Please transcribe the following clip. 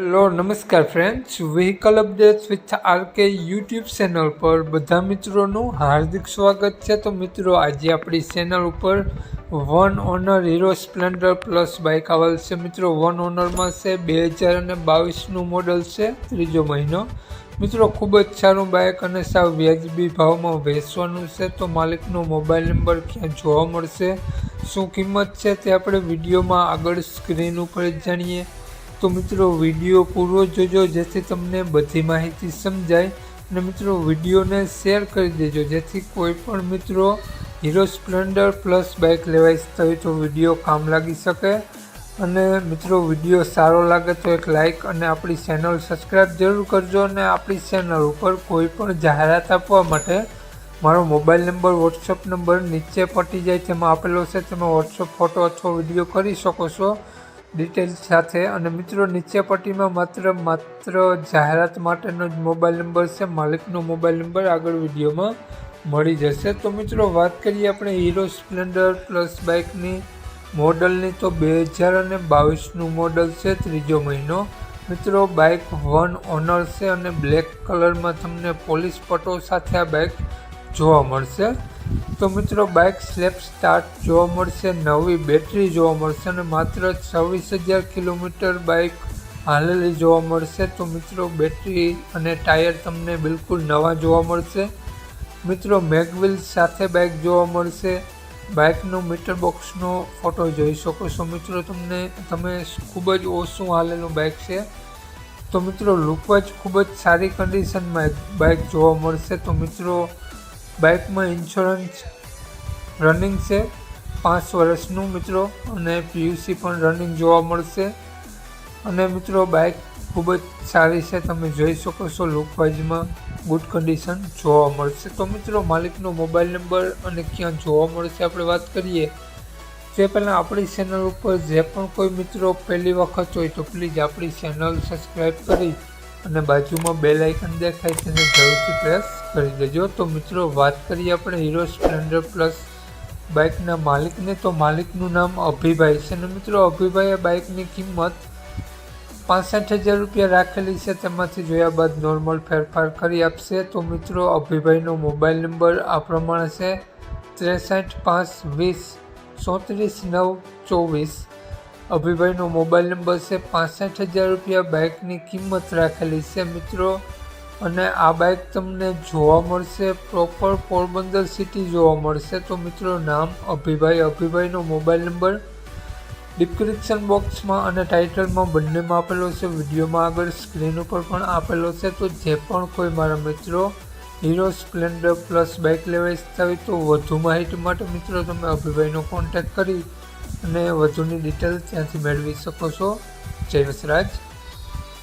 Hello, નમસ્કાર friends vehicle updates with RK YouTube channel પર બધા મિત્રોનું હાર્દિક સ્વાગત છે. તો મિત્રો, આજે આપણી ચેનલ ઉપર one owner Hero Splendor plus bike આવેલ છે. મિત્રો વન ઓનરમાં છે, બે હજાર અને બાવીસનું મોડલ છે, ત્રીજો મહિનો. મિત્રો, ખૂબ જ સારું બાઇક અને સાવ વ્યાજબી ભાવમાં વેચવાનું છે. તો માલિકનો મોબાઈલ નંબર ક્યાં જોવા મળશે? શું કિંમત છે તે આપણે વિડીયોમાં આગળ સ્ક્રીન ઉપર જાણીએ. તો મિત્રો, વીડિયો પૂરો જોજો, જેથી તમને બધી માહિતી સમજાય. અને મિત્રો, વિડીયોને શેર કરી દેજો, જેથી કોઈ પણ મિત્રો હીરો સ્પ્લેન્ડર પ્લસ બાઇક લેવા ઈચ્છતા હોય તો વીડિયો કામ લાગી શકે. અને મિત્રો, વીડિયો સારો લાગે તો એક લાઇક અને આપણી ચેનલ સબસ્ક્રાઈબ જરૂર કરજો અને આપણી ચેનલ ઉપર કોઈ પણ જાહેરાત આપવા માટે મારો મોબાઈલ નંબર, વોટ્સઅપ નંબર નીચે પટી જાય, તેમાં આપેલો છે. તેમાં વોટ્સઅપ ફોટો અથવા વીડિયો કરી શકો છો. ડિટેલ સાથે અને મિત્રો, નીચે પટ્ટીમાં માત્ર માત્ર જાહેરાત માટેનો જ મોબાઈલ નંબર છે. માલિકનો મોબાઈલ નંબર આગળ વિડીયોમાં મળી જશે. તો મિત્રો, વાત કરીએ આપણે હીરો સ્પ્લેન્ડર પ્લસ બાઇકની મોડલની. તો બે હજાર અને બાવીસનું મોડલ છે, ત્રીજો મહિનો. મિત્રો, બાઇક વન ઓનર છે અને બ્લેક કલરમાં તમને પોલીસ પટો સાથે આ બાઇક જોવા મળશે. તો મિત્રો બાઇક સ્લેપ સ્ટાર્ટ જોવા મળશે, નવી બેટરી જોવા મળશે અને માત્ર છવ્વીસ હજાર કિલોમીટર બાઇક હાલેલી જોવા મળશે. તો મિત્રો બેટરી અને ટાયર તમને બિલકુલ નવા જોવા મળશે. મિત્રો મેગવિલ સાથે બાઇક જોવા મળશે. બાઇકનો મીટર બોક્સનો ફોટો જોઈ શકો છો. મિત્રો તમને, તમે ખૂબ જ ઓછું હાલેલું બાઇક છે. તો મિત્રો લુકવાઇઝ ખૂબ જ સારી કન્ડિશનમાં બાઇક જોવા મળશે. તો મિત્રો બાઇકમાં ઇન્સ્યોરન્સ રનિંગ છે. પાંચ વર્ષનું મિત્રો અને પીયુસી પણ રનિંગ જોવા મળશે. અને મિત્રો, બાઇક ખૂબ જ સારી છે. તમે જોઈ શકો છો, લુકવાઇઝમાં ગુડ કન્ડિશન જોવા મળશે. તો મિત્રો, માલિકનો મોબાઈલ નંબર અને ક્યાં જોવા મળશે આપણે વાત કરીએ. તે પહેલાં આપણી ચેનલ ઉપર જે પણ કોઈ મિત્રો પહેલી વખત હોય તો પ્લીઝ આપણી ચેનલ સબસ્ક્રાઈબ કરી અને બાજુમાં બે લાઇકન દેખાય તેને જરૂરથી પ્રેસ કરી દેજો તો મિત્રો વાત કરીએ આપણે હીરો સ્પ્લેન્ડર પ્લસ બાઇકના માલિકને, તો માલિકનું નામ અભિભાઈ છે. અને મિત્રો, અભિભાઈએ બાઇકની કિંમત પાસઠ હજાર રૂપિયા રાખેલી છે. તેમાંથી જોયા બાદ નોર્મલ ફેરફાર કરી આપશે. તો મિત્રો, અભિભાઈનો મોબાઈલ નંબર આ પ્રમાણે છે. ત્રેસઠ પાંચ વીસ ચોત્રીસ નવ ચોવીસ. અભિભાઈનો મોબાઈલ નંબર છે. પાસઠ હજાર રૂપિયા બાઇકની કિંમત રાખેલી છે. મિત્રો અને આ બાઇક તમને જોવા મળશે પ્રોપર પોરબંદર સિટી જોવા મળશે. તો મિત્રો, નામ અભિભાઈ. અભિભાઈનો મોબાઈલ નંબર ડિસ્ક્રિપ્શન બોક્સમાં અને ટાઇટલમાં બંનેમાં આપેલો છે. વિડીયોમાં આગળ સ્ક્રીન ઉપર પણ આપેલો છે. તો જે પણ કોઈ મારા મિત્રો હીરો સ્પ્લેન્ડર પ્લસ બાઇક લેવા ઈચ્છતા હોય તો વધુ માહિતી માટે મિત્રો તમે અભિભાઈનો કોન્ટેક્ટ કરી અને વધુની ડિટેલ ત્યાંથી મેળવી શકો છો. જય વસરાજ.